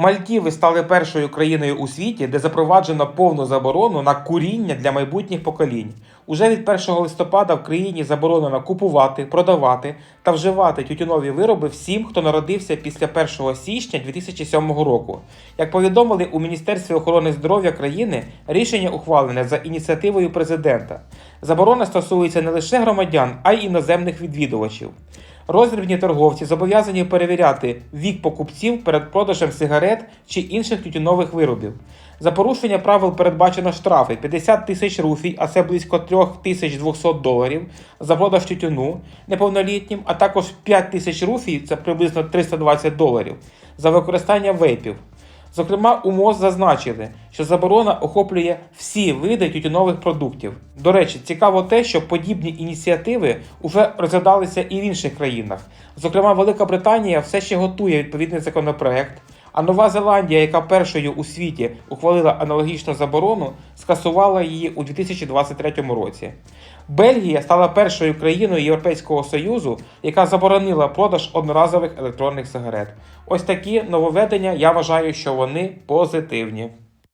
Мальдіви стали першою країною у світі, де запроваджено повну заборону на куріння для майбутніх поколінь. Уже від 1 листопада в країні заборонено купувати, продавати та вживати тютюнові вироби всім, хто народився після 1 січня 2007 року. Як повідомили у Міністерстві охорони здоров'я країни, рішення ухвалене за ініціативою президента. Заборона стосується не лише громадян, а й іноземних відвідувачів. Роздрібні торговці зобов'язані перевіряти вік покупців перед продажем сигарет чи інших тютюнових виробів. За порушення правил передбачено штрафи 50 тисяч руфій, а це близько 3200 доларів за продаж тютюну неповнолітнім, а також 5 тисяч руфій, це приблизно 320 доларів, за використання вейпів. Зокрема, у МОЗ зазначили, що заборона охоплює всі види тютюнових продуктів. До речі, цікаво те, що подібні ініціативи вже розглядалися і в інших країнах. Зокрема, Велика Британія все ще готує відповідний законопроект. А Нова Зеландія, яка першою у світі ухвалила аналогічну заборону, скасувала її у 2023 році. Бельгія стала першою країною Європейського Союзу, яка заборонила продаж одноразових електронних сигарет. Ось такі нововведення, я вважаю, що вони позитивні.